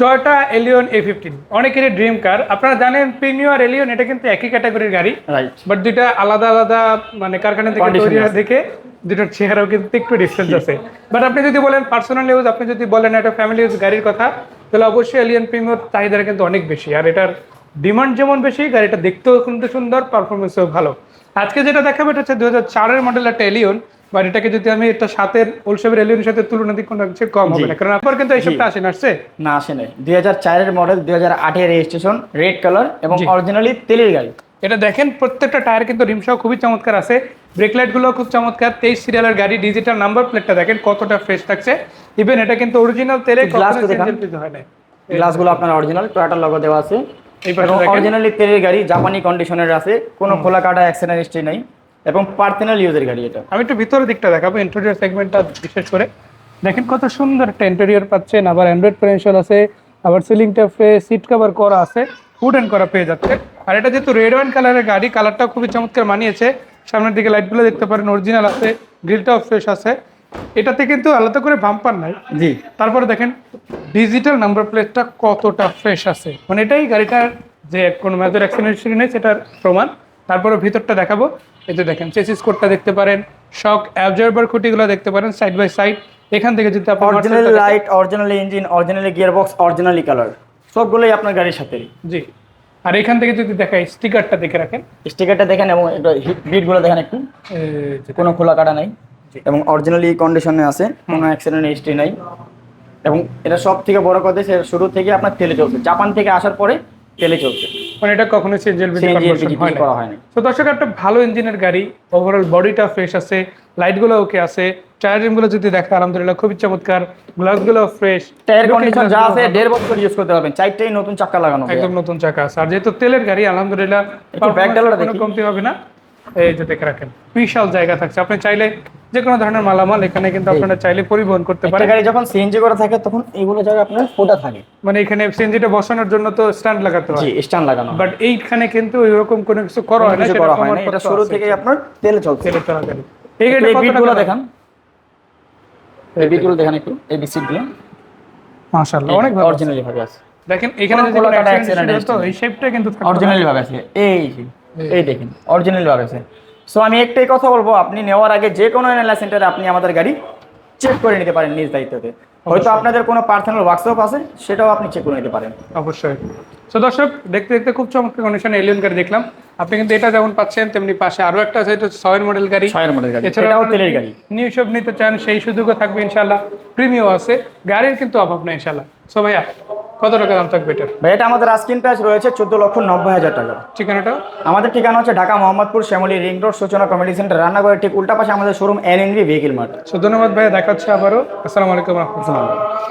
Toyota Allion A fifteen অনেকেরই dream car আপনারা জানেন প্রিমিও আর এলিয়ন এটা কিন্তু একই ক্যাটাগরির গাড়ি। বাট দুইটা আলাদা আলাদা মানে কারখানা থেকে তৈরি। দেখে দুটোর চেহারাও কিন্তু একটু ডিফারেন্স আছে। বাট আপনি যদি বলেন পার্সোনাল ইউজ আপনি যদি বলেন একটা ফ্যামিলি ইউজ গাড়ির কথা তাহলে অবশ্যই এলিয়ন প্রিমিয়র চাহিদাটা কিন্তু অনেক বেশি। আর এটার ডিমান্ড যেমন বেশি গাড়িটা দেখতেও কিন্তু সুন্দর পারফরমেন্সও ভালো। আজকে যেটা দেখাবো এটা হচ্ছে দু হাজার চারের মডেল একটা এলিয়ন বা এটাকে যদি আমি একটা সাতের ওলসেবের এলিয়নের সাথে তুলনা দিই কোনো কিছু কম হবে না। কারণ আপনার কিন্তু এইসবটা আসেন আসছে? না আসে নাই। দুই হাজার চারের মডেল দুই হাজার আটের রেজিস্ট্রেশন রেড কালার এবং অরিজিনালি তেলের গাড়ি। এটা দেখেন প্রত্যেকটা টায়ার কিন্তু রিমসহ খুবই চমৎকার আছে। ব্রেক লাইটগুলো খুব চমৎকার। তেইশ সিরিয়ালের গাড়ি ডিজিটাল নাম্বার প্লেটটা দেখেন কতটা ফ্রেশ থাকছে। ইভেন এটা কিন্তু অরিজিনাল তেলে গ্লাস। হয় না গ্লাসগুলো আপনার অরিজিনাল টয়োটার লগো দেওয়া আছে। অরিজিনালি তেলের গাড়ি জাপানি কন্ডিশনের আছে। কোনো খোলা কাটা অ্যাক্সিডেন্ট হিস্ট্রি নাই। এবং পার্সোনাল ইউজের গাড়ি এটা। আমি একটু ভিতরের দিকটা দেখাবো ইন্টেরিয়র সেগমেন্টটা বিশেষ করে। দেখেন কত সুন্দর একটা ইন্টেরিয়র পাচ্ছেন। আবার অ্যান্ড্রয়েড পেন্সিল আছে আবার সিলিংটা সিট কভার করা আছে উডেন করা পেয়ে যাচ্ছে। আর এটা যেহেতু রেড ওয়াইন কালারের গাড়ি কালারটাও খুবই চমৎকার মানিয়েছে। সামনের দিকে লাইটগুলো দেখতে পারেন অরিজিনাল আছে গ্রিলটাও ফ্রেশ আছে। এটাতে কিন্তু আলাদা করে বাম্পার নাই। জি। তারপরে দেখেন ডিজিটাল নাম্বার প্লেটটা কতটা ফ্রেশ আছে? মানে এটাই গাড়িটার যে কোনো মেজর অ্যাক্সিডেন্ট নেই সেটার প্রমাণ। তারপরে ভিতরটা দেখাবো। এই যে দেখেন চেসিস কোডটা দেখতে পারেন শক অ্যাবজর্বার খুঁটিগুলো দেখতে পারেন সাইড বাই সাইড এখান থেকে যদি আপনি original light originally engine originally gear box originally colour সবগুলোই আপনার গাড়ির সাথে জি। আর এখান থেকে যদি দেখাই স্টিকারটা দেখে রাখেন। স্টিকারটা দেখেন এবং বিটগুলো দেখেন একটু। কোনো খোলা কাটা নাই। এবং অরিজিনালি কন্ডিশনে আছে কোনো অ্যাক্সিডেন্ট হিস্ট্রি নাই। এবং এটা সব থেকে বড় কথা সে শুরু থেকে আপনার তেলে চলছে। জাপান থেকে আসার পরে তেলে চলছে। মানে এটা কখনো কনভার্সন LPG হয় না করা হয়নি তো দর্শক একটা ভালো ইঞ্জিনের গাড়ি ওভারঅল বডিটা ফ্রেশ আছে লাইটগুলো ওকে আছে টায়ারগুলো যদি দেখে আলহামদুলিল্লাহ খুবই চমৎকার গ্লাসগুলো ফ্রেশ টায়ার কন্ডিশন যা আছে দেড় বছর ইউজ করতে পারবেন। চারটেই নতুন চাকা লাগানো। একদম নতুন চাকা আছে। আর যেহেতু তেলের গাড়ি আলহামদুলিল্লাহ back ডালাটা কোনো দেখি। কমতি হবে না। এই যে দেখে রাখেন বিশাল জায়গা থাকছে। আপনি চাইলে যে কোনো ধরনের মালামাল এখানে কিন্তু আপনারা চাইলে পরিবহন করতে পারেন। গাড়ি যখন সিএনজি করা থাকে তখন এগুলো জায়গায় আপনার ফোটা থাকে। মানে এখানে সিএনজিটা বসানোর জন্য তো স্ট্যান্ড লাগাতে হয়। জি স্ট্যান্ড লাগানো বাট এইখানে কিন্তু ওইরকম কোনো কিছু করা হয় না সেটা হয় এটা শুরু। থেকে আপনার তেলে চলছে। তেলের চালা গাড়ি। এই এই গাড়িটা কত বিটগুলো দেখান। এই বিটগুলো দেখেন একটু এই বিসিটগুলো মাশাআল্লাহ অনেক ভালো। অরিজিনালি ভাবে আছে। দেখেন এখানে যদি কোনো accident accident তো এই শেপটা কিন্তু অরিজিনালি ভাবে আছে। এই এই দেখেন অরিজিনালি ভাবে আছে। সো আমি একটাই কথা বলব আপনি নেওয়ার আগে যে কোনো এনএলআই সেন্টারে আপনি আমাদের গাড়ি চেক করে নিতে পারেন নিজ দায়িত্বতে। হয়তো আপনাদের কোনো পার্সোনাল ওয়ার্কশপ আছে সেটাও আপনি চেক করে নিতে পারেন। অবশ্যই। তো দর্শক দেখতে দেখতে খুব চমৎকার কন্ডিশনে এলিয়ন গাড়ি দেখলাম। আপনি কিন্তু এটা যেমন পাচ্ছেন তেমনি পাশে আরও একটা আছে এটা ছয়ের মডেল গাড়ি। ছয়ের মডেল গাড়ি এছাড়াও তেলের গাড়ি। নিউ সব নিতে চান সেই সুযোগও থাকবে ইনশাল্লাহ প্রিমিও আছে গাড়ির কিন্তু অভাব নেই ইনশাল্লাহ সো ভাইয়া কত টাকা দাম থাকবে এটা ভাই এটা আমাদের আস্কিন প্রাইস রয়েছে চোদ্দ লক্ষ নব্বই হাজার টাকা। ঠিকানাটা? আমাদের ঠিকানা হচ্ছে Dhaka Mohammadpur Shyamoli ring road Suchona community centre রান্নাঘরের ঠিক উল্টা পাশে আমাদের showroom N N V vehicle mart so ধন্যবাদ ভাইয়া দেখা হচ্ছে আবারও। আসসালামু আলাইকুম রহমতুল্লাহ।